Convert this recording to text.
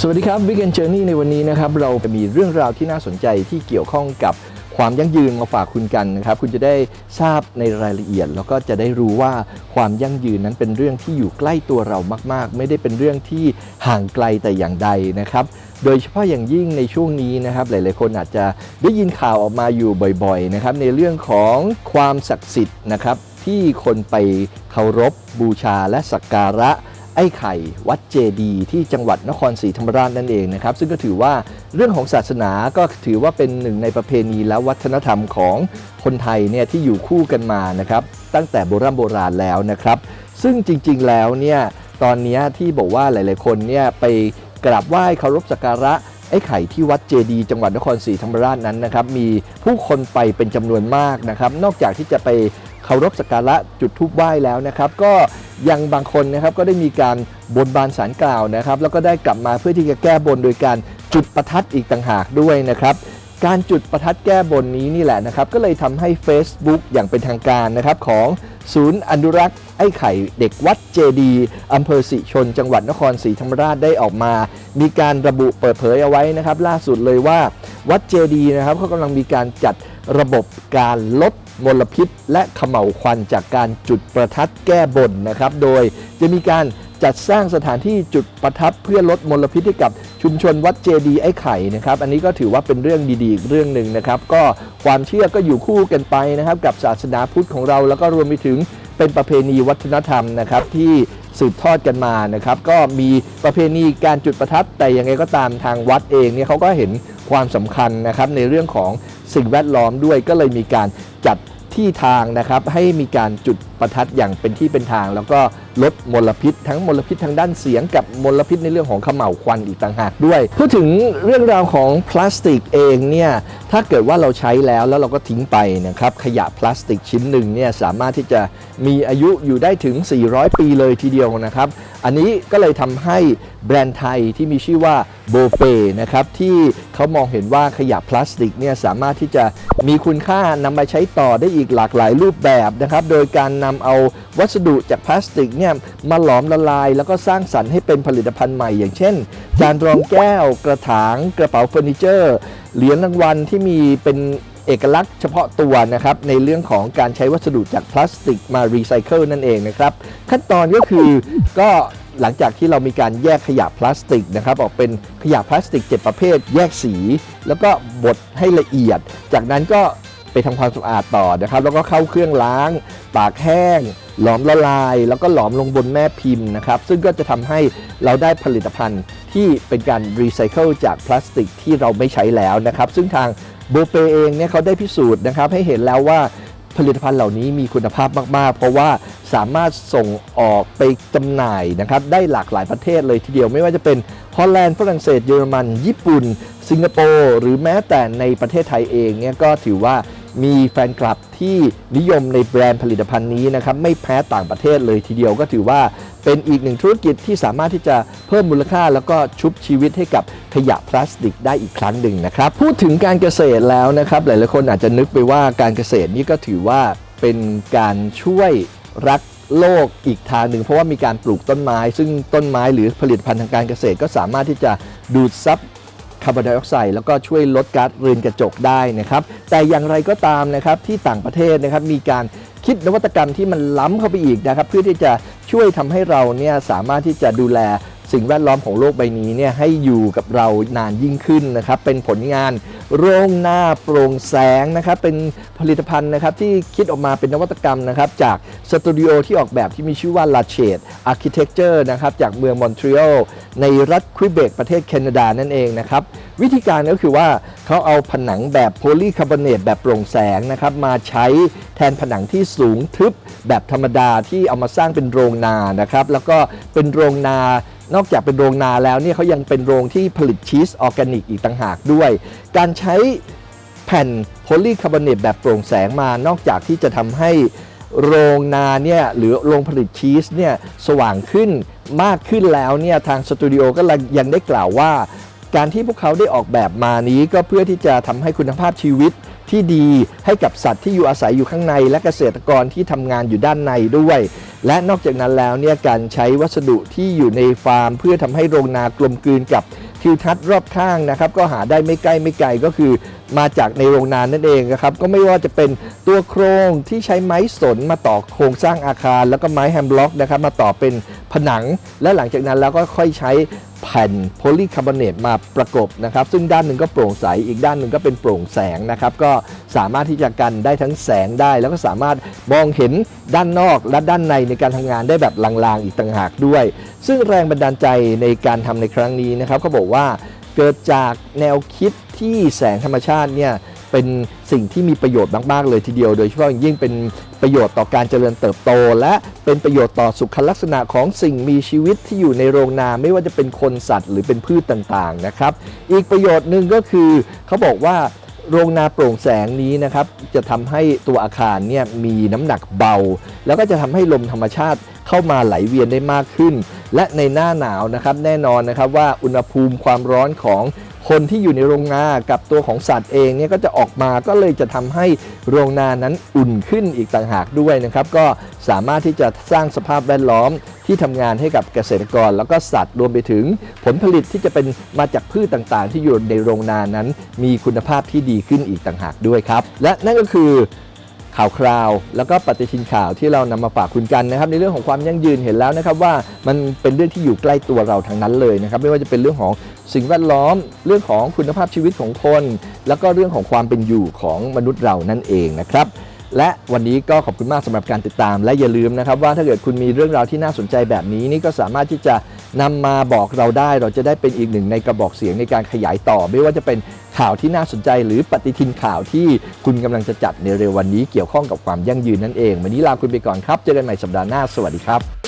สวัสดีครับ Weekend Journey ในวันนี้นะครับเราจะมีเรื่องราวที่น่าสนใจที่เกี่ยวข้องกับความยั่งยืนมาฝากคุณกันนะครับ คุณจะได้ทราบในรายละเอียด แล้วก็จะได้รู้ว่าความยั่งยืนนั้นเป็นเรื่องที่อยู่ใกล้ตัวเรามาก ๆ ไม่ได้เป็นเรื่องที่ห่างไกลแต่อย่างใดนะครับ โดยเฉพาะอย่างยิ่งในช่วงนี้นะครับ หลาย ๆ คนอาจจะได้ยินข่าวออกมาอยู่บ่อย ๆ นะครับ ในเรื่องของความศักดิ์สิทธิ์นะครับที่คนไปเคารพบูชาและสักการะ ไอ้ไข่วัดเจดีที่จังหวัดนครศรีธรรมราชนั่นเองนะครับซึ่งก็ถือว่าเรื่องของศาสนาก็ถือว่าเป็นหนึ่งในประเพณีและวัฒนธรรมของคนไทยเนี่ยที่อยู่คู่กันมานะครับตั้งแต่โบราณโบราณแล้วนะครับ ซึ่งจริงๆแล้วเนี่ยตอนนี้ที่บอกว่าหลายๆคนเนี่ยไปกราบไหว้เคารพสักการะไอ้ไข่ที่วัดเจดี จังหวัดนครศรีธรรมราชนั้นนะครับมีผู้คนไปเป็นจำนวนมากนะครับนอกจากที่จะไป เคารพสักการะจุดธูปไหว้แล้วนะครับ ก็ยังบางคนนะครับก็ได้มีการบนบานสารกล่าวนะครับ แล้วก็ได้กลับมาเพื่อที่จะแก้บนโดยการจุดประทัดอีกต่างหากด้วยนะครับการจุดประทัดแก้บนนี้นี่แหละนะครับ ก็เลยทำให้ Facebook อย่างเป็นทางการนะครับ ของศูนย์อนุรักษ์ไอ้ไข่เด็กวัดเจดีอำเภอสิชน จังหวัดนครศรีธรรมราชได้ออกมา มีการระบุเปิดเผยเอาไว้นะครับ ล่าสุดเลยว่าวัดเจดีนะครับเขากำลังมีการจัด ระบบการลดมลพิษ และขม่าวควันจากการจุดประทัดแก้บนนะครับ โดยจะมีการจัดสร้างสถานที่จุดประทัดเพื่อลดมลพิษให้กับชุมชนวัดเจดีไอ้ไข่นะครับ อันนี้ก็ถือว่าเป็นเรื่องดีๆอีกเรื่องหนึ่งนะครับ ก็ความเชื่อก็อยู่คู่กันไปนะครับ กับศาสนาพุทธของเรา แล้วก็รวมไปถึงเป็นประเพณีวัฒนธรรมนะครับที่สืบทอดกันมานะครับ ก็มีประเพณีการจุดประทัดแต่ยังไงก็ตามทางวัดเองเนี่ยเขาก็เห็นความสำคัญนะครับในเรื่องของ สิ่งแวดล้อมด้วยก็เลยมีการจัดที่ทางนะครับให้มีการจุด ประทัดอย่างเป็นที่เป็นทาง แล้วก็ลดมลพิษ ทั้งมลพิษทางด้านเสียงกับมลพิษในเรื่องของขม่าวควันอีกต่างหากด้วย พูดถึงเรื่องราวของพลาสติกเองเนี่ยถ้าเกิดว่าเราใช้แล้วแล้วเราก็ทิ้งไปนะครับขยะพลาสติกชิ้นหนึ่งเนี่ยสามารถที่จะมีอายุอยู่ได้ถึง 400 ปีเลยทีเดียวนะครับ อันนี้ก็เลยทำให้แบรนด์ไทยที่มีชื่อว่าโบเปนะครับที่เขามองเห็นว่าขยะพลาสติกเนี่ยสามารถที่จะมีคุณค่านำมาใช้ต่อได้อีกหลากหลายรูปแบบนะครับ โดยการนำเอาวัสดุจากพลาสติกเนี่ยมาหลอมละลาย แล้วก็สร้างสรรค์ให้เป็นผลิตภัณฑ์ใหม่ อย่างเช่น จานรองแก้ว กระถาง กระเป๋าเฟอร์นิเจอร์เหรียญรางวัลที่มีเป็นเอกลักษณ์เฉพาะตัวนะครับในเรื่องของการใช้วัสดุจากพลาสติกมารีไซเคิลนั่นเองนะครับขั้นตอนก็คือก็หลังจากที่เรามีการแยกขยะพลาสติกนะครับออกเป็นขยะพลาสติก 7 ประเภท แยกสี แล้วก็บดให้ละเอียด จากนั้นก็ ไปทำความสะอาดต่อนะครับ แล้วก็เข้าเครื่องล้างตากแห้ง หลอมละลาย แล้วก็หลอมลงบนแม่พิมพ์นะครับ ซึ่งก็จะทำให้เราได้ผลิตภัณฑ์ที่เป็นการรีไซเคิลจากพลาสติกที่เราไม่ใช้แล้วนะครับ ซึ่งทางโบเปเองเนี่ยเขาได้พิสูจน์นะครับ ให้เห็นแล้วว่าผลิตภัณฑ์เหล่านี้มีคุณภาพมาก ๆ เพราะว่าสามารถส่งออกไปจำหน่ายนะครับ ได้หลากหลายประเทศเลยทีเดียวไม่ว่าจะเป็นฮอลแลนด์ฝรั่งเศสเยอรมัน ญี่ปุ่น สิงคโปร์หรือแม้แต่ในประเทศไทยเองเนี่ยก็ถือว่า มีแฟนคลับที่นิยมในแบรนด์ผลิตภัณฑ์นี้นะครับไม่แพ้ต่างประเทศเลยทีเดียวก็ถือว่าเป็นอีกหนึ่งธุรกิจที่สามารถที่จะเพิ่มมูลค่า แล้วก็ชุบชีวิตให้กับขยะพลาสติกได้อีกครั้งหนึ่งนะครับ พูดถึงการเกษตรแล้วนะครับ หลายๆคนอาจจะนึกไปว่าการเกษตรนี่ก็ถือว่าเป็นการช่วยรักโลกอีกทางหนึ่งเพราะว่ามีการปลูกต้นไม้ ซึ่งต้นไม้หรือผลิตภัณฑ์ทางการเกษตรก็สามารถที่จะดูดซับ คาร์บอนไดออกไซด์แล้วก็ช่วยลดก๊าซเรือนกระจกได้นะครับแต่อย่างไรก็ตามนะครับที่ต่างประเทศนะครับมีการคิดนวัตกรรมที่มันล้ำเข้าไปอีกนะครับเพื่อที่จะช่วยทำให้เราเนี่ยสามารถที่จะดูแล สิ่งแวดล้อมของโลกใบนี้เนี่ยให้อยู่กับเรานานยิ่งขึ้นนะครับ เป็นผลงานโรงหน้าโปร่งแสงนะครับ เป็นผลิตภัณฑ์นะครับที่คิดออกมาเป็นนวัตกรรมนะครับ จากสตูดิโอที่ออกแบบที่มีชื่อว่า La c h e t Architecture นะครับจากเมืองมอนทรีออลในรัฐควิเบกประเทศแคนาดานั่นเองนะครับ วิธีการก็คือว่าเขาเอาผนังแบบโพลีคาร์บอเนตแบบโปร่งแสงนะครับมาใช้แทนผนังที่สูงทึบแบบธรรมดาที่เอามาสร้างเป็นโรงนานะครับ แล้วก็เป็นโรงนา นอกจากเป็นโรงนาแล้วเนี่ยเขายังเป็นโรงที่ผลิตชีสออร์แกนิกอีกต่างหากด้วย การใช้แผ่นโพลีคาร์บอเนตแบบโปร่งแสงมานอกจากที่จะทำให้โรงนาเนี่ยหรือโรงผลิตชีสเนี่ยสว่างขึ้นมากขึ้นแล้วเนี่ยทางสตูดิโอก็ยังได้กล่าวว่า การที่พวกเขาได้ออกแบบมานี้ก็เพื่อที่จะทำให้คุณภาพชีวิต ที่ดีให้กับสัตว์ที่อยู่อาศัยอยู่ข้างใน และเกษตรกรที่ทำงานอยู่ด้านในด้วย และนอกจากนั้นแล้วเนี่ยการใช้วัสดุที่อยู่ในฟาร์ม เพื่อทำให้โรงนากลมกลืนกับทิวทัศน์รอบข้างนะครับก็หาได้ไม่ใกล้ไม่ไกลก็คือมาจากในโรงนานนั่นเองนะครับก็ไม่ว่าจะเป็นตัวโครงที่ใช้ไม้สนมาต่อโครงสร้างอาคาร แล้วก็ไม้แฮมบล็อกนะครับมาต่อเป็นผนัง และหลังจากนั้นแล้วก็ค่อยใช้ แผ่นโพลีคาร์บอเนตมาประกบนะครับ ซึ่งด้านหนึ่งก็โปร่งใส อีกด้านหนึ่งก็เป็นโปร่งแสงนะครับ ก็สามารถที่จะกันได้ทั้งแสงได้ แล้วก็สามารถมองเห็นด้านนอกและด้านในในการทำงานได้แบบลางๆ อีกต่างหากด้วย ซึ่งแรงบันดาลใจในการทำในครั้งนี้นะครับเขาบอกว่าเกิดจากแนวคิดที่แสงธรรมชาติเนี่ย เป็นสิ่งที่มีประโยชน์มากๆเลยทีเดียว โดยเฉพาะอย่างยิ่งเป็นประโยชน์ต่อการเจริญเติบโต และเป็นประโยชน์ต่อสุขลักษณะของสิ่งมีชีวิตที่อยู่ในโรงนาไม่ว่าจะเป็นคนสัตว์หรือเป็นพืชต่างๆนะครับอีกประโยชน์หนึ่งก็คือเขาบอกว่าโรงนาโปร่งแสงนี้นะครับจะทำให้ตัวอาคารเนี่ยมีน้ำหนักเบา แล้วก็จะทำให้ลมธรรมชาติเข้ามาไหลเวียนได้มากขึ้น และในหน้าหนาวนะครับแน่นอนนะครับว่าอุณหภูมิความร้อนของ คนที่อยู่ในโรงนากับตัวของสัตว์เองเนี่ยก็จะออกมาก็เลยจะทำให้โรงนานั้นอุ่นขึ้นอีกต่างหากด้วยนะครับ ก็สามารถที่จะสร้างสภาพแวดล้อมที่ทำงานให้กับเกษตรกร แล้วก็สัตว์รวมไปถึงผลผลิตที่จะเป็นมาจากพืชต่างๆ ที่อยู่ในโรงนานั้น มีคุณภาพที่ดีขึ้นอีกต่างหากด้วยครับ และนั่นก็คือ ข่าวคราว แล้วก็ปฏิทินข่าวที่เรานำมาฝากคุณกันนะครับ ในเรื่องของความยั่งยืนเห็นแล้วนะครับว่ามันเป็นเรื่องที่อยู่ใกล้ตัวเราทั้งนั้นเลยนะครับ ไม่ว่าจะเป็นเรื่องของสิ่งแวดล้อม เรื่องของคุณภาพชีวิตของคน แล้วก็เรื่องของความเป็นอยู่ของมนุษย์เรานั่นเองนะครับ และวันนี้ก็ขอบคุณมากสำหรับการติดตามและอย่าลืมนะครับว่าถ้าเกิดคุณมีเรื่องราวที่น่าสนใจแบบนี้นี่ก็สามารถที่จะนำมาบอกเราได้ เราจะได้เป็นอีกหนึ่งในกระบอกเสียงในการขยายต่อ ไม่ว่าจะเป็นข่าวที่น่าสนใจ หรือปฏิทินข่าวที่คุณกำลังจะจัดในเร็ววันนี้เกี่ยวข้องกับความยั่งยืนนั่นเอง วันนี้ลาคุณไปก่อนครับ เจอกันใหม่สัปดาห์หน้า สวัสดีครับ